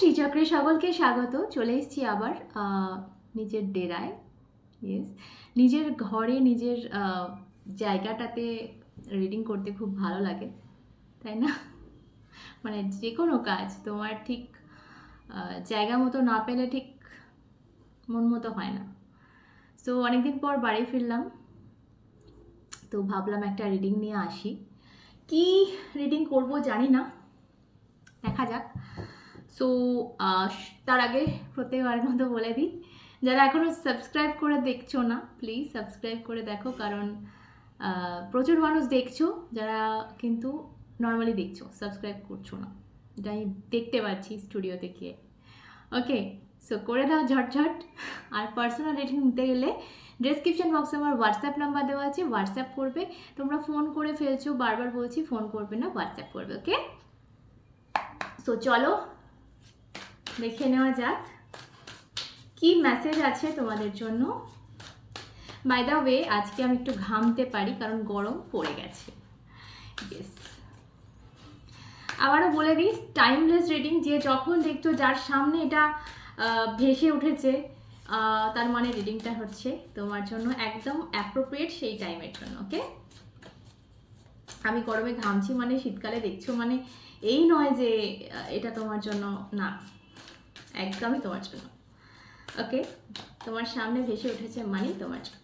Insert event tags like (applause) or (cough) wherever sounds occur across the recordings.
শ্রীচক্রে সকলকে স্বাগত। চলে এসেছি আবার নিজের ডেরায়। ইয়েস নিজের ঘরে, নিজের জায়গাটাতে রিডিং করতে খুব ভালো লাগে, তাই না? মানে যে কোনো কাজ, তোমার ঠিক জায়গা মতো না পেলে ঠিক মন মতো হয় না। সো অনেকদিন পর বাড়ি ফিরলাম। তো ভাবলাম একটা রিডিং নিয়ে আসি। কি রিডিং করব জানি না। দেখা যাক। সো তার আগে প্রত্যেকবারের মতো বলে দিই, যারা এখনও সাবস্ক্রাইব করে দেখছ না প্লিজ সাবস্ক্রাইব করে দেখো, কারণ প্রচুর মানুষ দেখছ, যারা কিন্তু নর্মালি দেখছ সাবস্ক্রাইব করছ না। এটা আমি দেখতে পাচ্ছি স্টুডিওতে গিয়ে ওকে সো করে দাও ঝটঝট। আর পার্সোনাল রেটিং নিতে গেলে ডেসক্রিপশন বক্সে আমার হোয়াটসঅ্যাপ নাম্বার দেওয়া আছে হোয়াটসঅ্যাপ করবে। তোমরা ফোন করে ফেলছো, বারবার বলছি ফোন করবে না হোয়াটসঅ্যাপ করবে ওকে সো চলো দেখে নেওয়া যাক। কি মেসেজ আছে তোমাদের জন্য? বাই দ্য ওয়ে আজকে আমি একটু ঘামতে পারি কারণ গরম পড়ে গেছে। আবারও বলে দিই টাইমলেস রিডিং যে যখন দেখছ যার সামনে এটা ভেসে উঠেছে তার মানে রিডিংটা হচ্ছে তোমার জন্য একদম অ্যাপ্রোপ্রিয়েট সেই টাইমের জন্য ওকে আমি গরমে ঘামছি মানে শীতকালে দেখছ মানে এই নয় যে এটা তোমার জন্য না। একদমই তোমার জন্য। ওকে? তোমার সামনে ভেসে উঠেছে মানেই তোমার জন্য।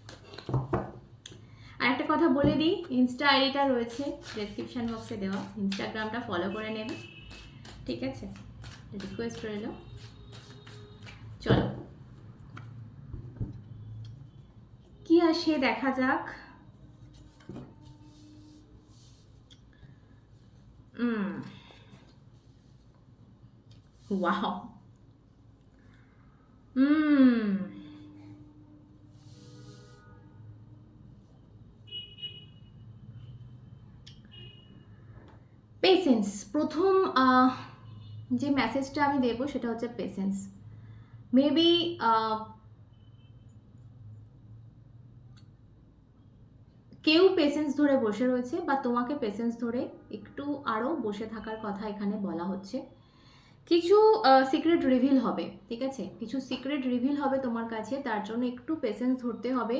আর একটা কথা বলে দিই ইনস্টা আইডিটা রয়েছে ডেসক্রিপশন বক্সে দেওয়া। ইনস্টাগ্রামটা ফলো করে নেবে। ঠিক আছে? রিকোয়েস্ট রইল চলো। কি আসে দেখা যাক। হুম ওয়াও হুম। পেশেন্স প্রথম যে মেসেজটা আমি দেবো সেটা হচ্ছে পেশেন্স মেবি কেউ পেশেন্স ধরে বসে রয়েছে বা তোমাকে পেশেন্স ধরে একটু আরও বসে থাকার কথা এখানে বলা হচ্ছে। কিছু সিক্রেট রিভিল হবে, ঠিক আছে? কিছু সিক্রেট রিভিল হবে তোমার কাছে, তার জন্য একটু পেশেন্স ধরতে হবে।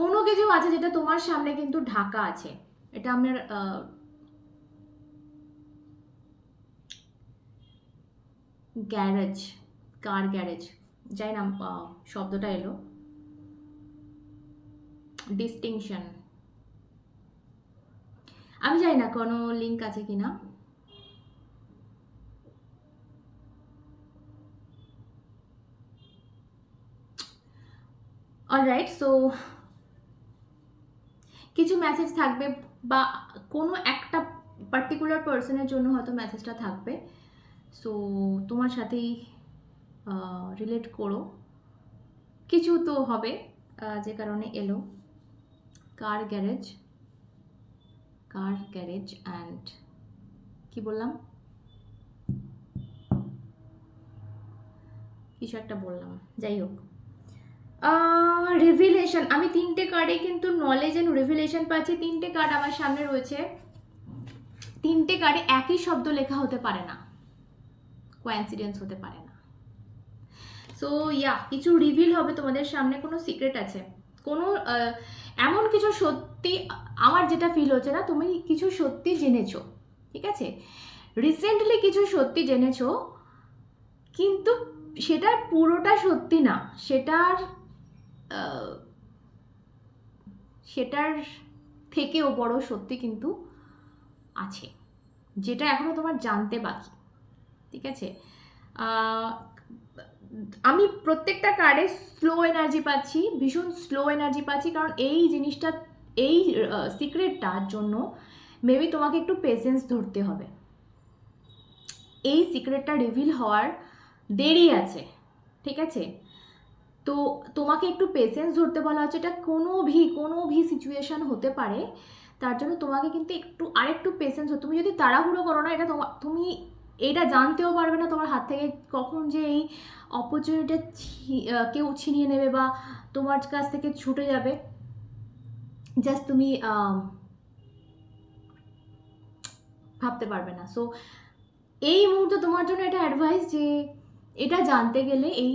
কোনো কিছু আছে যেটা তোমার সামনে কিন্তু ঢাকা আছে। এটা আমার গ্যারেজ কার গ্যারেজ যাই না শব্দটা এলো। ডিস্টিংশন আমি জানি না কোনো লিঙ্ক আছে কিনা। অলরাইট সো কিছু মেসেজ থাকবে বা কোনো একটা পার্টিকুলার পার্সনের জন্য হয়তো মেসেজটা থাকবে। সো তোমার সাথেই রিলেট করো। কিছু তো হবে যে কারণে এলো। Car garage car garage and কি বললাম? কিছু একটা বললাম, যাই হোক। রিভিলেশন আমি তিনটে কার্ডে কিন্তু নলেজ অ্যান্ড রিভিলেশন পাচ্ছি। তিনটে কার্ড আমার সামনে রয়েছে। তিনটে কার্ডে একই শব্দ লেখা হতে পারে না। কোয়াইন্সিডেন্স হতে পারে না। সো ইয়া কিছু রিভিল হবে তোমাদের সামনে। কোনো সিক্রেট আছে? কোনো এমন কিছু সত্যি আমার যেটা ফিল হচ্ছে না, তুমি কিছু সত্যি জেনেছো। ঠিক আছে? রিসেন্টলি কিছু সত্যি জেনেছো, কিন্তু সেটার পুরোটা সত্যি না। সেটার সেটার থেকেও বড় সত্যি কিন্তু আছে, যেটা এখনও তোমার জানতে বাকি, ঠিক আছে? আমি প্রত্যেকটা কার্ডে স্লো এনার্জি পাচ্ছি, ভীষণ স্লো এনার্জি পাচ্ছি, কারণ এই জিনিসটা, এই সিক্রেটটার জন্য মেবি তোমাকে একটু পেশেন্স ধরতে হবে। এই সিক্রেটটা রিভিল হওয়ার দেরি আছে, ঠিক আছে? তো তোমাকে একটু পেশেন্স ধরতে বলা হচ্ছে, এটা কোনো ভি কোনো ভি সিচুয়েশান হতে পারে। তার জন্য তোমাকে কিন্তু একটু, আরেকটু পেশেন্স তুমি যদি তাড়াহুড়ো করো না, এটা তোমা, তুমি এটা জানতেও পারবে না তোমার হাত থেকে কখন যে এই অপরচুনিটি কেউ ছিনিয়ে নেবে বা তোমার কাছ থেকে ছুটে যাবে। জাস্ট তুমি ভাবতে পারবে না। সো এই মুহূর্তে তোমার জন্য এটা অ্যাডভাইস যে, এটা জানতে গেলে এই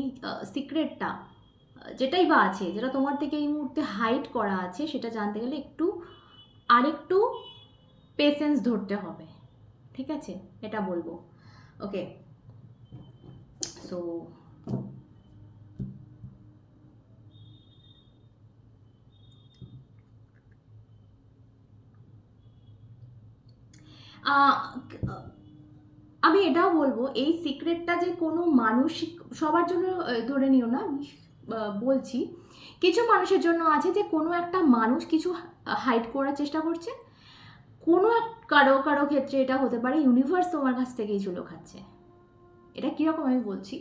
সিক্রেটটা যেটাই বা আছে, যেটা তোমার থেকে এই মুহূর্তে হাইড করা আছে, সেটা জানতে গেলে একটু, আরেকটু পেশেন্স ধরতে হবে। ঠিক আছে? এটা বলব। ওকে সো আমি এটাও বলব, এই সিক্রেটটা যে কোনো মানসিক সবার জন্য ধরে নিও না বলছি, কিছু মানুষের জন্য আছে যে কোনো একটা মানুষ কিছু হাইড করার চেষ্টা করছে। কোনো এক কারও কারও ক্ষেত্রে এটা হতে পারে ইউনিভার্স তোমার কাছ থেকেই চুলো খাচ্ছে। এটা কীরকম আমি বলছি?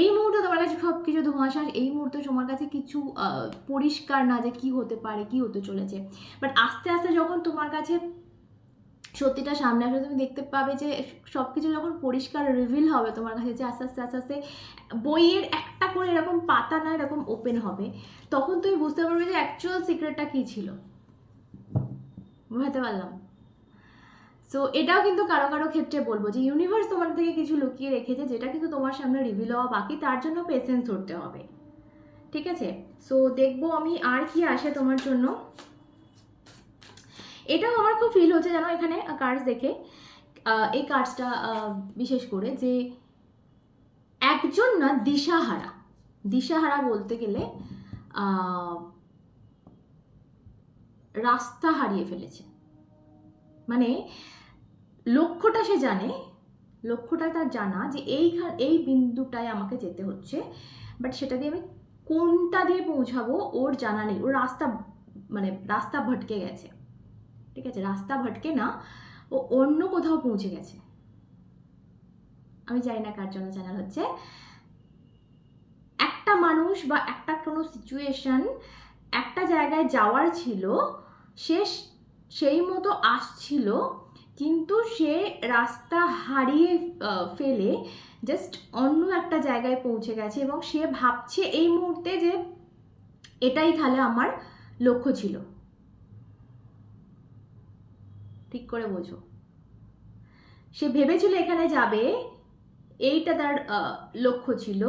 এই মুহূর্তে তোমার কাছে সব কিছু ধোঁয়াশা, এই মুহূর্তে তোমার কাছে কিছু পরিষ্কার না যে কি হতে পারে, কি হতে চলেছে। বাট আস্তে আস্তে যখন তোমার কাছে সত্যিটা সামনে আসলে তুমি দেখতে পাবে যে সব কিছু যখন পরিষ্কার রিভিল হবে তোমার কাছে, যে আস্তে আস্তে আস্তে আস্তে বইয়ের একটা করে এরকম পাতা না এরকম ওপেন হবে, তখন তুমি বুঝতে পারবে যে অ্যাকচুয়াল সিক্রেটটা কী ছিল। বুঝতে পারলাম? সো এটাও কিন্তু কারও কারও ক্ষেত্রে বলব যে ইউনিভার্স তোমার থেকে কিছু লুকিয়ে রেখেছে, যেটা কিন্তু তোমার সামনে রিভিল হওয়া বাকি, তার জন্য পেশেন্স ধরতে হবে। ঠিক আছে? সো দেখব আমি আর কি আসে তোমার জন্য। এটাও আমার খুব ফিল হচ্ছে জানো এখানে কার্ডস দেখে। এই কার্ডসটা বিশেষ করে যে একজন না, দিশাহারা। দিশাহারা বলতে গেলে রাস্তা হারিয়ে ফেলেছে। মানে লক্ষ্যটা সে জানে, লক্ষ্যটা তার জানা যে এই এই বিন্দুটায় আমাকে যেতে হচ্ছে বাট সেটা দিয়ে আমি কোনটা দিয়ে পৌঁছাবো ওর জানা নেই। ওর রাস্তা মানে রাস্তা ভটকে গেছে। ঠিক আছে, রাস্তা ভটকে না, ও অন্য কোথাও পৌঁছে গেছে। আমি জানি না কার জন্য চ্যানেল হচ্ছে, একটা মানুষ বা একটা কোনো সিচুয়েশন একটা জায়গায় যাওয়ার ছিল, সে সেই মতো আসছিল, কিন্তু সে রাস্তা হারিয়ে ফেলে জাস্ট অন্য একটা জায়গায় পৌঁছে গেছে এবং সে ভাবছে এই মুহূর্তে যে এটাই তাহলে আমার লক্ষ্য ছিল। ঠিক করে বোঝো। সে ভেবেছিল এখানে যাবে, এইটা তার লক্ষ্য ছিল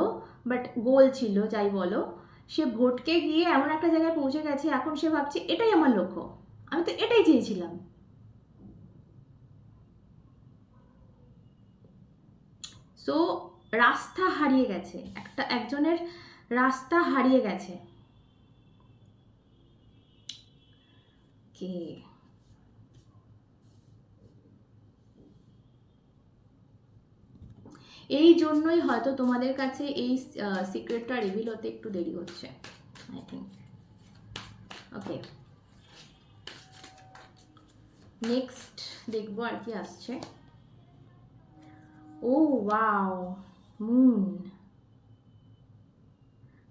বাট গোল ছিল, যাই বলো। সে ভোটকে গিয়ে এমন একটা জায়গায় পৌঁছে গেছে, এখন সে ভাবছে এটাই আমার লক্ষ্য। আমি তো এটাই চেয়েছিলাম। সো রাস্তা হারিয়ে গেছে। একটা, একজনের রাস্তা হারিয়ে গেছে। কে? এই জন্যই হয়তো তোমাদের কাছে এই সিক্রেটটা রিভিল হতে একটু দেরি হচ্ছে। আই থিঙ্ক ওকে নেক্সট দেখব আর কি আসছে। ও ওয়াও মুন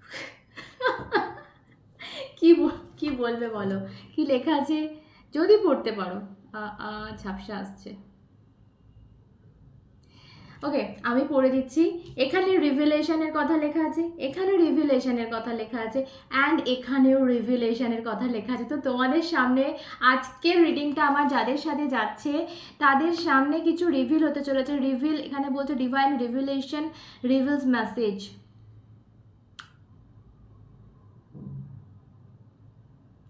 (laughs) কি কি বলবে বলো? কি লেখা আছে? যদি পড়তে পারো। আ, ঝাপসা আসছে। ওকে আমি পড়ে দিচ্ছি। এখানে রিভিলেশনের কথা লেখা আছে, এখানে রিভিলেশনের কথা লেখা আছে অ্যান্ড এখানেও রিভিলেশনের কথা লেখা আছে। তো তোমাদের সামনে আজকের রিডিংটা আমার যাদের সাথে যাচ্ছে, তাদের সামনে কিছু রিভিল হতে চলেছে। রিভিল এখানে বলছে ডিভাইন রিভিলেশন রিভিলস মেসেজ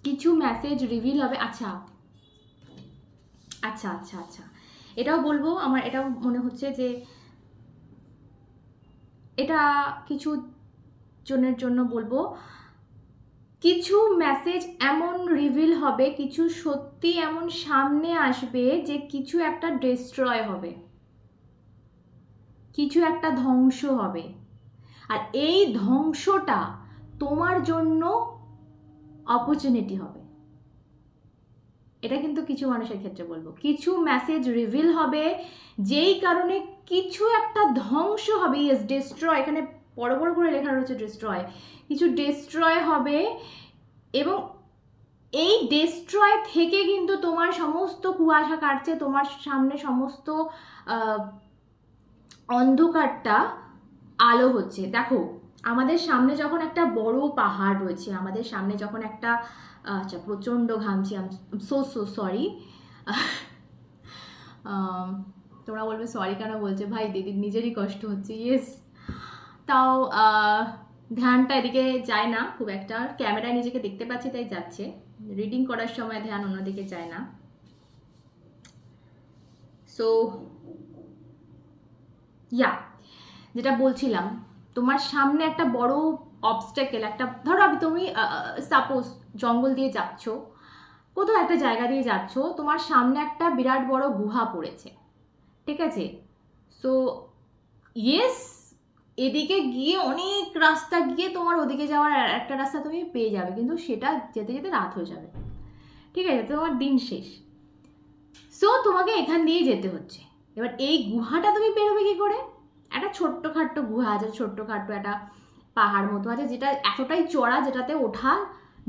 কিছু মেসেজ রিভিল হবে। আচ্ছা। আচ্ছা আচ্ছা আচ্ছা। এটাও বলব, আমার এটাও মনে হচ্ছে যে এটা কিছু জনের জন্য বলব। কিছু মেসেজ এমন রিভিল হবে, কিছু সত্যি এমন সামনে আসবে যে কিছু একটা ডিস্ট্রয় হবে। কিছু একটা ধ্বংস হবে। আর এই ধ্বংসটা তোমার জন্য অপরচুনিটি হবে। এটা কিন্তু কিছু মানুষের ক্ষেত্রে বলব। কিছু মেসেজ রিভিল হবে, যেই কারণে কিছু একটা ধ্বংস হবে। ইয়েস ডিস্ট্রয় এখানে বড় বড় করে লেখা রয়েছে ডিস্ট্রয় কিছু ডিস্ট্রয় হবে এবং এই ডিস্ট্রয় থেকে কিন্তু তোমার সমস্ত কুয়াশা কাটছে, তোমার সামনে সমস্ত অন্ধকারটা আলো হচ্ছে। দেখো, আমাদের সামনে যখন একটা বড় পাহাড় রয়েছে, আমাদের সামনে যখন একটা আচ্ছা প্রচণ্ড ঘামছি সো সো সরি তোমরা বলবে সরি কেন বলছে? ভাই, দিদির নিজেরই কষ্ট হচ্ছে ইয়েস তাও ধ্যানটা এদিকে যায় না খুব একটা। ক্যামেরায় নিজেকে দেখতে পাচ্ছি, তাই যাচ্ছে। রিডিং করার সময় ধ্যান অন্যদিকে যায় না। সো ইয়া যেটা বলছিলাম, তোমার সামনে একটা বড় অবস্টেকেল একটা, ধরো আমি তুমি সাপোজ জঙ্গল দিয়ে যাচ্ছ, কোথাও একটা জায়গা দিয়ে যাচ্ছ, তোমার সামনে একটা বিরাট বড় গুহা পড়েছে, ঠিক আছে? সো ইয়েস এদিকে গিয়ে অনেক রাস্তা গিয়ে তোমার ওদিকে যাওয়ার একটা রাস্তা তুমি পেয়ে যাবে, কিন্তু সেটা যেতে যেতে রাত হয়ে যাবে, ঠিক আছে? তোমার দিন শেষ। সো তোমাকে এখান দিয়ে যেতে হচ্ছে। এবার এই গুহাটা তুমি পেরোবে কি করে? একটা ছোট্ট খাট্ট গুহা আছে ছোট্ট খাট্ট একটা পাহাড় মতো আছে, যেটা এতটাই চড়া যেটাতে ওঠা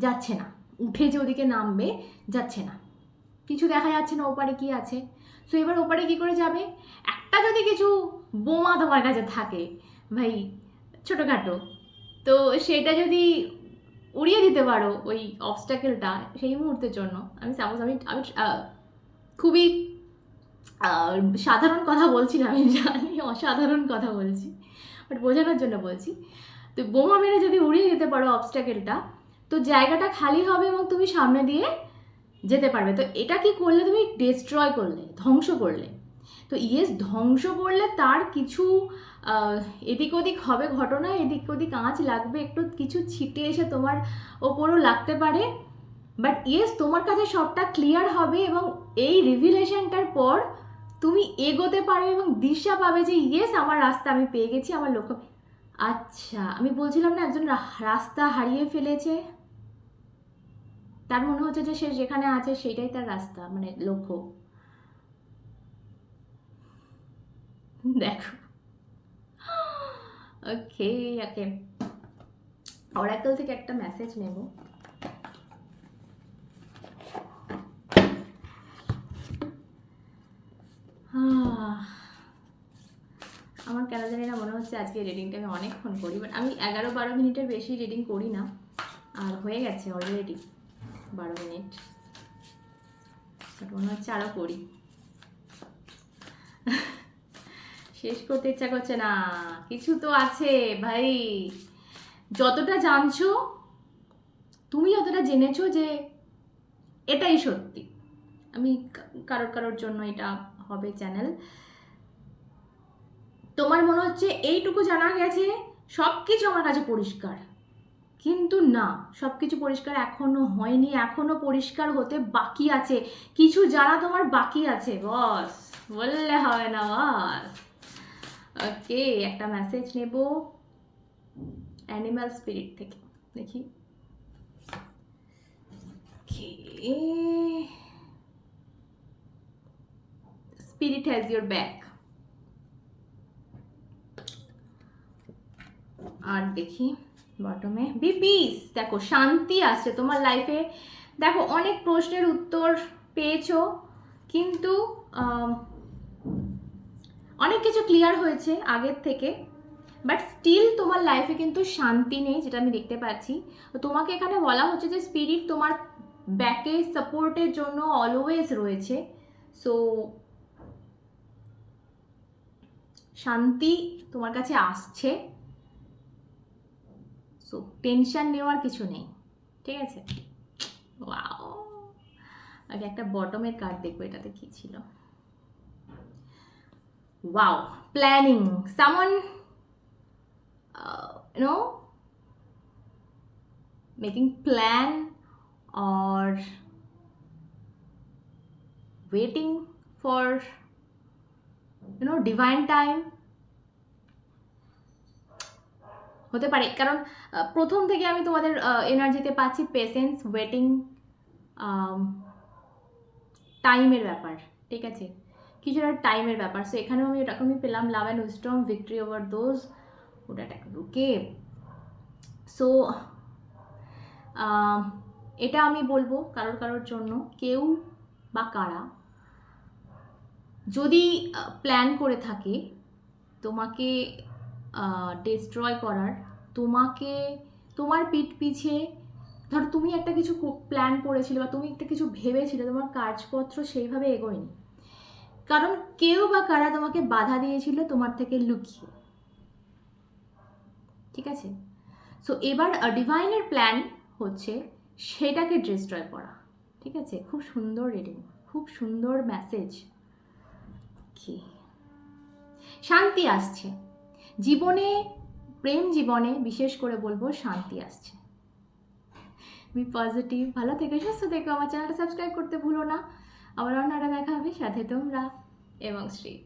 যাচ্ছে না, উঠে যে ওদিকে নামবে যাচ্ছে না। কিছু দেখা যাচ্ছে না, ওপারে কি আছে? সো এবার ওপারে কি করে যাবে? একটা যদি কিছু বোমা তোমার কাছে থাকে, ভাই, ছোটোখাটো, তো সেটা যদি উড়িয়ে দিতে পারো ওই অবস্টাকেলটা সেই মুহূর্তের জন্য, আমি সাপোজ আমি আমি খুবই সাধারণ কথা বলছি না, আমি জানি, অসাধারণ কথা বলছি বাট বোঝানোর জন্য বলছি। তো বোমা মেরে যদি উড়িয়ে দিতে পারো অবস্টাকেলটা তো জায়গাটা খালি হবে এবং তুমি সামনে দিয়ে যেতে পারবে। তো এটা কি করলে তুমি? ডিস্ট্রয় করলে, ধ্বংস করলে। তো ইয়েস ধ্বংস করলে তার কিছু এদিক ওদিক হবে ঘটনা, এদিক ওদিক আঁচ লাগবে, একটু কিছু ছিটে এসে তোমার ওপরও লাগতে পারে। বাট ইয়েস তোমার কাছে সবটা ক্লিয়ার হবে এবং এই রিভিলেশনটার পর তুমি এগোতে পারবে এবং দিশা পাবে যে ইয়েস আমার রাস্তা আমি পেয়ে গেছি, আমার লক্ষ্য আচ্ছা আমি বলছিলাম না একজন রাস্তা হারিয়ে ফেলেছে? তার মনে হচ্ছে যে সে যেখানে আছে সেটাই তার রাস্তা মানে লক্ষ্য। দেখো। ওকে ওকে অরাকল থেকে একটা মেসেজ নেব আহ, আমার কেন জানি না মনে হচ্ছে আজকে রিডিংটা আমি অনেকক্ষণ করি বাট আমি এগারো বারো মিনিটের বেশি রিডিং করি না। আর হয়ে গেছে অলরেডি বারো মিনিট। মনে হচ্ছে আরও করি। শেষ করতে ইচ্ছা করছে না, কিছু তো আছে ভাই। যতটা জানছো, তুমি যতটা জেনেছো যে এটাই সত্যি। আমি কারোর কারোর জন্য এটা হবে চ্যানেল তোমার মনে হচ্ছে এইটুকু জানা গেছে সব কিছু আমার কাছে পরিষ্কার। কিন্তু না সব কিছু পরিষ্কার এখনও হয়নি, এখনও পরিষ্কার হতে বাকি আছে। কিছু জানা তোমার বাকি আছে, বস। বললে হবে না, বস। ওকে একটা মেসেজ নেব। অ্যানিমাল স্পিরিট থেকে, দেখি। স্পিরিট হ্যাজ ইউর ব্যাক আর দেখি বটমে বি পিস দেখো শান্তি আসছে তোমার লাইফে দেখো অনেক প্রশ্নের উত্তর পেয়েছ, কিন্তু অনেক কিছু ক্লিয়ার হয়েছে আগের থেকে। বাট স্টিল তোমার লাইফে কিন্তু শান্তি নেই, যেটা আমি দেখতে পাচ্ছি। তো তোমাকে এখানে বলা হচ্ছে যে স্পিরিট তোমার ব্যাকে সাপোর্টের জন্য অলওয়েজ রয়েছে। সো শান্তি তোমার কাছে আসছে। সো টেনশান নেওয়ার কিছু নেই। ঠিক আছে? ওয়াও আগে একটা বটমের কার্ড দেখব, এটাতে কি ছিল? Wow planning summon no making plan or waiting for you know divine time হতে পারে। কারণ প্রথম থেকে আমি তোমাদের এনার্জিতে পাচ্ছি পেশেন্স ওয়েটিং টাইমের ব্যাপার, ঠিক আছে? কিছুটা টাইমের ব্যাপার। সো এখানেও আমি এরকমই পেলাম love and wisdom victory over those ওটা ওকে সো এটা আমি বলব কারোর কারোর জন্য, কেউ বা কারা যদি প্ল্যান করে থাকে, তোমাকে ডিস্ট্রয় করার, তোমাকে, তোমার পিঠ পিছে, ধরো তুমি একটা কিছু প্ল্যান করেছিলে বা তুমি একটা কিছু ভেবেছিলে, তোমার কাজপত্র সেইভাবে এগোয়নি। কারণ কেউ বা কারা তোমাকে বাধা দিয়েছিল তোমার থেকে লুকিয়ে। ঠিক আছে? সো এবার ডিভাইনের প্ল্যান হচ্ছে সেটাকে ডিস্ট্রয় করা। ঠিক আছে? খুব সুন্দর রিডিং খুব সুন্দর মেসেজ কি? শান্তি আসছে। জীবনে, প্রেম জীবনে বিশেষ করে বলব শান্তি আসছে। বি পজিটিভ ভালো থেকে, সুস্থ থেকে, আমার চ্যানেলটা সাবস্ক্রাইব করতে ভুলো না। আবার অন্যটা দেখা হবে, সাথে তোমরা এবং শ্রী